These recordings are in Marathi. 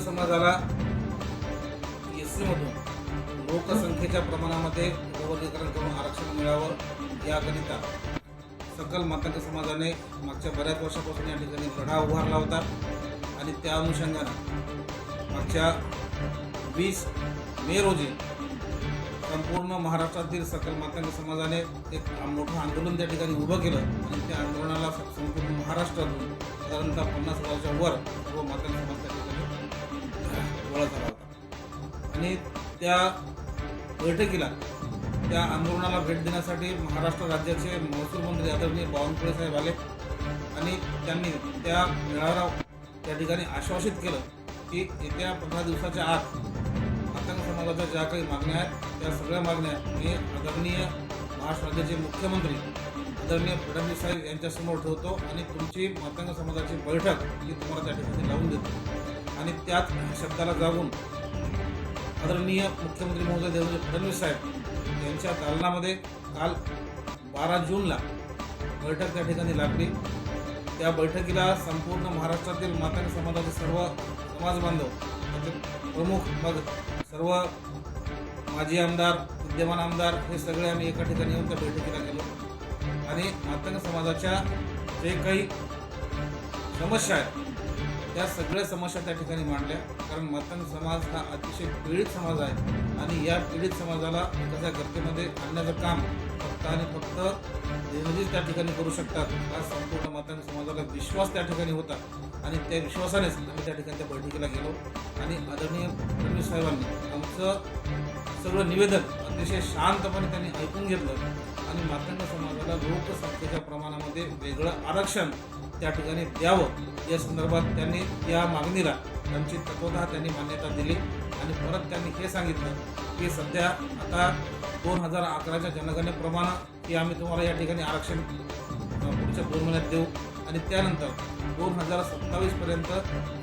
समाजाला एससीमधून लोकसंख्येच्या प्रमाणामध्ये वर्गीकरण करून आरक्षण मिळावं याकरिता सकल मातांग समाजाने मागच्या बऱ्याच वर्षापासून या ठिकाणी लढा उभारला होता. आणि त्या अनुषंगाने मागच्या वीस मे रोजी संपूर्ण महाराष्ट्रातील सकल मातांग समाजाने एक मोठं आंदोलन त्या ठिकाणी उभं केलं. आणि त्या आंदोलनाला संपूर्ण महाराष्ट्रातून साधारणतः पन्नास हजारच्या वर सर्व मातांग गोळा झाला होता. आणि त्या बैठकीला त्या आंदोलनाला भेट देण्यासाठी महाराष्ट्र राज्याचे महसूल मंत्री आदरणीय बावनकुळे साहेब आले. आणि त्यांनी त्या मेळाव्याला त्या ठिकाणी आश्वासित केलं की येत्या पंधरा दिवसाच्या आत मातंग समाजाच्या ज्या काही मागण्या आहेत त्या सगळ्या मागण्या मी आदरणीय महाराष्ट्र राज्याचे मुख्यमंत्री आदरणीय फडणवीस साहेब यांच्यासमोर ठेवतो आणि तुमची मातंग समाजाची बैठक ही तुम्हाला त्या ठिकाणी लावून देतो. आणि त्याच शब्दाला जागून आदरणीय मुख्यमंत्री महोदय देवेंद्र फडणवीस साहेब यांच्या दालनामध्ये काल बारा जूनला बैठक त्या ठिकाणी लागली. त्या बैठकीला संपूर्ण महाराष्ट्रातील मातंग समाजाचे सर्व समाज बांधव त्याचे प्रमुख मग सर्व माजी आमदार विद्यमान आमदार हे सगळे आम्ही एका ठिकाणी येऊन त्या बैठकीला गेलो. आणि मातंग समाजाच्या जे काही समस्या आहेत या सगळ्या समस्या त्या ठिकाणी मांडल्या. कारण मतदान समाज हा अतिशय पीडित समाज आहे. आणि या पीडित समाजाला एखाद्या गर्दीमध्ये आणण्याचं काम फक्त आणि फक्त देवजीच त्या ठिकाणी करू शकतात. हा संपूर्ण मतदान समाजाला विश्वास त्या ठिकाणी होता. आणि त्या विश्वासानेच आम्ही त्या ठिकाणी त्या बैठकीला गेलो. आणि आदरणीय फडणवीस साहेबांनी आमचं सगळं निवेदन अतिशय शांतपणे त्यांनी ऐकून घेतलं. आणि मातंग समाजाला लोकसंख्येच्या प्रमाणामध्ये वेगळं आरक्षण त्या ठिकाणी द्यावं. या संदर्भात त्यांनी या मागणीला त्यांची तत्वतः त्यांनी मान्यता दिली आणि परत त्यांनी हे सांगितलं की सध्या आता दोन हजार अकराच्या जनगणनेप्रमाणे की आम्ही तुम्हाला या ठिकाणी आरक्षण पुढच्या दोन महिन्यात देऊ आणि त्यानंतर दोन हजार सत्तावीसपर्यंत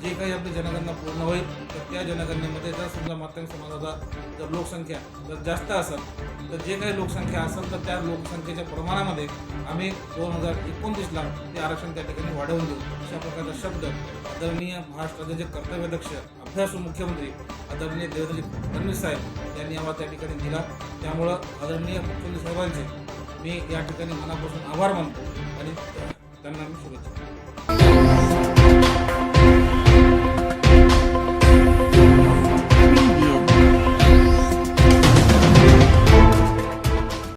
जे काही आपली जनगणना पूर्ण होईल तर त्या जनगणनेमध्ये जर समजा मातंग समाजाचा जर लोकसंख्या जर जास्त असेल तर जे काही लोकसंख्या असेल तर त्या लोकसंख्येच्या प्रमाणामध्ये आम्ही दोन हजार एकोणतीसला ते आरक्षण त्या ठिकाणी वाढवून देऊ. अशा प्रकारचा शब्द आदरणीय महाराष्ट्र राज्याचे कर्तव्यदक्ष अभ्यासू मुख्यमंत्री आदरणीय देवेंद्रजी फडणवीस साहेब यांनी आम्हाला त्या ठिकाणी दिला. त्यामुळं आदरणीय मुख्यमंत्री साहेबांचे मी या ठिकाणी मनापासून आभार मानतो आणि त्यांना मी शुभेच्छा